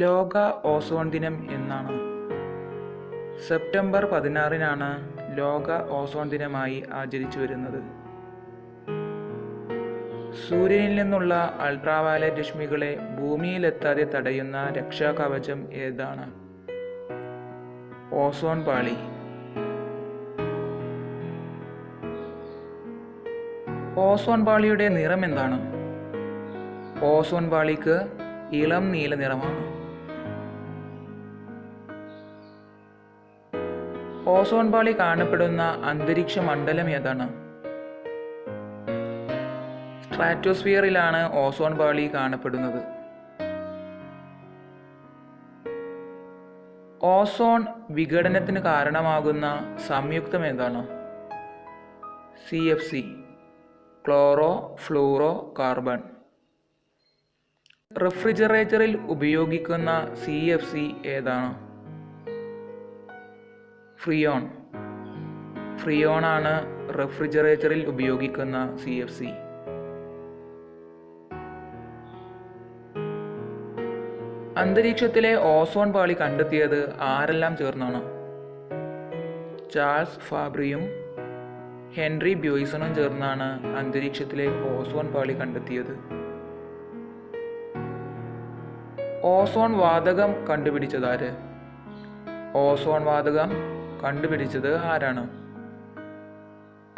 ലോക ഓസോൺ ദിനം എന്നാണ്. സെപ്റ്റംബർ പതിനാറിനാണ് ലോക ഓസോൺ ദിനമായി ആചരിച്ചു വരുന്നത്. സൂര്യനിൽ നിന്നുള്ള അൾട്രാവയലറ്റ് രശ്മികളെ ഭൂമിയിലെത്താതെ തടയുന്ന രക്ഷാകവചം ഏതാണ്? ഓസോൺ പാളി. ഓസോൺ പാളിയുടെ നിറം എന്താണ്? ഓസോൺ പാളിക്ക് ഇളം നീല നിറമാണ്. ഓസോൺ പാളി കാണപ്പെടുന്ന അന്തരീക്ഷ മണ്ഡലം ഏതാണ്? സ്ട്രാറ്റോസ്ഫിയറിലാണ് ഓസോൺ പാളി കാണപ്പെടുന്നത്. ഓസോൺ വിഘടനത്തിന് കാരണമാകുന്ന സംയുക്തം ഏതാണ്? C F C chlorofluorocarbon. റെഫ്രിജറേറ്ററിൽ ഉപയോഗിക്കുന്ന സി എഫ് സി ഏതാണ്? ഫ്രിയോൺ ആണ് റെഫ്രിജറേറ്ററിൽ ഉപയോഗിക്കുന്ന സി എഫ് സി. അന്തരീക്ഷത്തിലെ ഓസോൺ പാളി കണ്ടെത്തിയത് ആരെല്ലാം ചേർന്നാണ്? ചാൾസ് ഫാബ്രിയും ഹെൻറി ബ്യൂയിസണും ചേർന്നാണ് അന്തരീക്ഷത്തിലെ ഓസോൺ പാളി കണ്ടെത്തിയത്. ഓസോൺ വാതകം കണ്ടുപിടിച്ചതാര് ഓസോൺ വാതകം കണ്ടുപിടിച്ചത് ആരാണ്?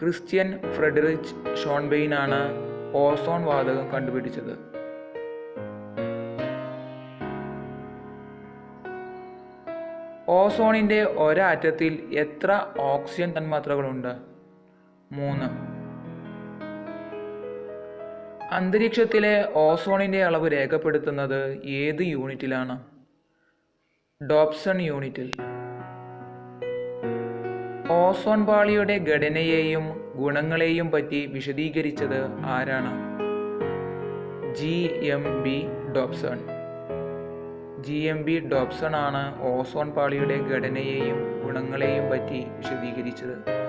ക്രിസ്ത്യൻ ഫ്രെഡറിച്ച് ഷോൺബെയിൻ ആണ് ഓസോൺ വാതകം കണ്ടുപിടിച്ചത്. ഓസോണിന്റെ ഒരാറ്റത്തിൽ എത്ര ഓക്സിജൻ തന്മാത്രകളുണ്ട്? മൂന്ന്. അന്തരീക്ഷത്തിലെ ഓസോണിന്റെ അളവ് രേഖപ്പെടുത്തുന്നത് ഏത് യൂണിറ്റിലാണ്? ഡോപ്സൺ യൂണിറ്റിൽ. ഓസോൺ പാളിയുടെ ഘടനയെയും ഗുണങ്ങളെയും പറ്റി വിശദീകരിച്ചത് ആരാണ്? G. M. B. Dobson G. M. B. Dobson ആണ് ഓസോൺ പാളിയുടെ ഘടനയെയും ഗുണങ്ങളെയും പറ്റി വിശദീകരിച്ചത്.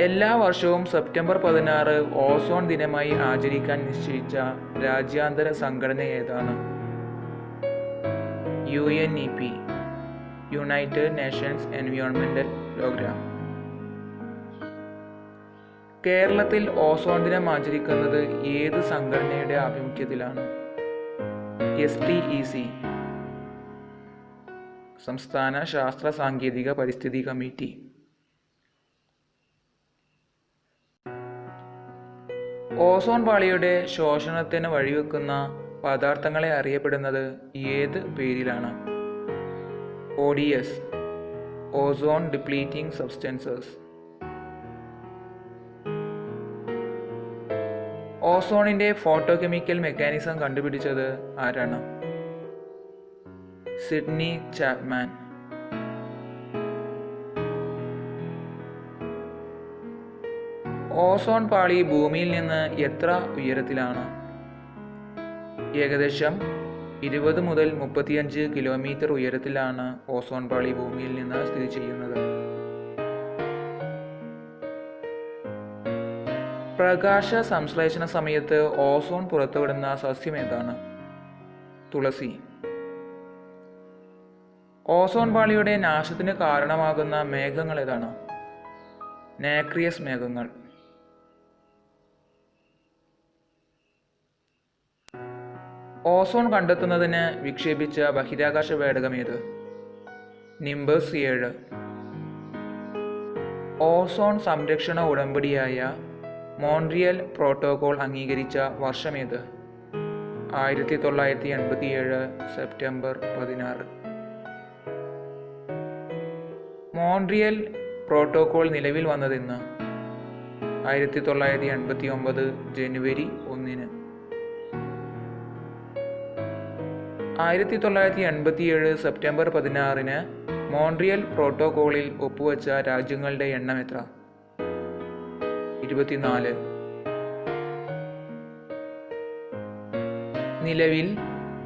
എല്ലാ വർഷവും സെപ്റ്റംബർ പതിനാറ് ഓസോൺ ദിനമായി ആചരിക്കാൻ നിശ്ചയിച്ച രാജ്യാന്തര സംഘടന ഏതാണ്? U N E P United Nations എൻവിയോൺമെന്റൽ programme കേരളത്തിൽ ഓസോൺ ദിനം ആചരിക്കുന്നത് ഏത് സംഘടനയുടെ ആഭിമുഖ്യത്തിലാണ്? എസ് ടി ഇ സി സംസ്ഥാന ശാസ്ത്ര സാങ്കേതിക പരിസ്ഥിതി കമ്മിറ്റി. ഓസോൺ പാളിയുടെ ശോഷണത്തിന് വഴിവെക്കുന്ന പദാർത്ഥങ്ങളെ അറിയപ്പെടുന്നത് ഏത് പേരിലാണ്? O D S ozone depleting substances ഓസോണിന്റെ photochemical mechanism കണ്ടുപിടിച്ചത് ആരാണ്? സിഡ്നി ചാപ്മാൻ ഓസോൺ പാളി ഭൂമിയിൽ നിന്ന് എത്ര ഉയരത്തിലാണ്? ഏകദേശം ഇരുപത് മുതൽ മുപ്പത്തിയഞ്ച് കിലോമീറ്റർ ഉയരത്തിലാണ് ഓസോൺ പാളി ഭൂമിയിൽ നിന്ന് സ്ഥിതി ചെയ്യുന്നത്. പ്രകാശ സംശ്ലേഷണ സമയത്ത് ഓസോൺ പുറത്തുവിടുന്ന സസ്യം ഏതാണ്? തുളസി. ഓസോൺ പാളിയുടെ നാശത്തിന് കാരണമാകുന്ന മേഘങ്ങൾ ഏതാണ്? നാക്രിയസ് മേഘങ്ങൾ. ഓസോൺ കണ്ടെത്തുന്നതിന് വിക്ഷേപിച്ച ബഹിരാകാശ പേടകം ഏത്? നിംബസ് ഏഴ്. ഓസോൺ സംരക്ഷണ ഉടമ്പടിയായ മോൺട്രിയൽ പ്രോട്ടോകോൾ അംഗീകരിച്ച വർഷമേത് ആയിരത്തി തൊള്ളായിരത്തി എൺപത്തിയേഴ് സെപ്റ്റംബർ പതിനാറ്. മോൺട്രിയൽ പ്രോട്ടോകോൾ നിലവിൽ വന്നതെന്ന് ആയിരത്തി തൊള്ളായിരത്തി എൺപത്തി ഒമ്പത് ജനുവരി ഒന്നിന്. ആയിരത്തി തൊള്ളായിരത്തി എൺപത്തിയേഴ് സെപ്റ്റംബർ പതിനാറിന് മോൺട്രിയൽ പ്രോട്ടോകോളിൽ ഒപ്പുവെച്ച രാജ്യങ്ങളുടെ എണ്ണം എത്ര? ഇരുപത്തിനാല്. നിലവിൽ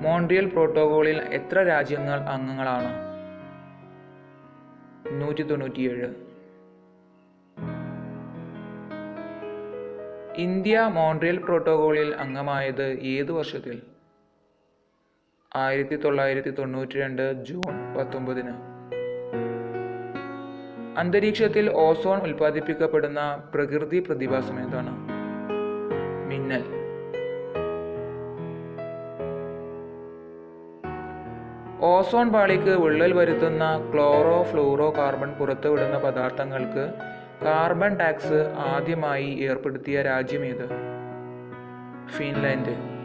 മോൺട്രിയൽ പ്രോട്ടോകോളിൽ എത്ര രാജ്യങ്ങൾ അംഗങ്ങളാണ്? നൂറ്റി തൊണ്ണൂറ്റിയേഴ് ഇന്ത്യ മോൺട്രിയൽ പ്രോട്ടോകോളിൽ അംഗമായത് ഏത് വർഷത്തിൽ? ആയിരത്തി തൊള്ളായിരത്തി തൊണ്ണൂറ്റി രണ്ട് ജൂൺ പത്തൊമ്പതിന്. അന്തരീക്ഷത്തിൽ ഓസോൺ ഉൽപ്പാദിപ്പിക്കപ്പെടുന്ന പ്രകൃതി പ്രതിഭാസം എന്താണ്? മിന്നൽ. ഓസോൺ പാളിക്ക് വിള്ളൽ വരുത്തുന്ന ക്ലോറോ ഫ്ലൂറോ കാർബൺ പുറത്തുവിടുന്ന പദാർത്ഥങ്ങൾക്ക് കാർബൺ ടാക്സ് ആദ്യമായി ഏർപ്പെടുത്തിയ രാജ്യം ഏത്? ഫിൻലാൻഡ്.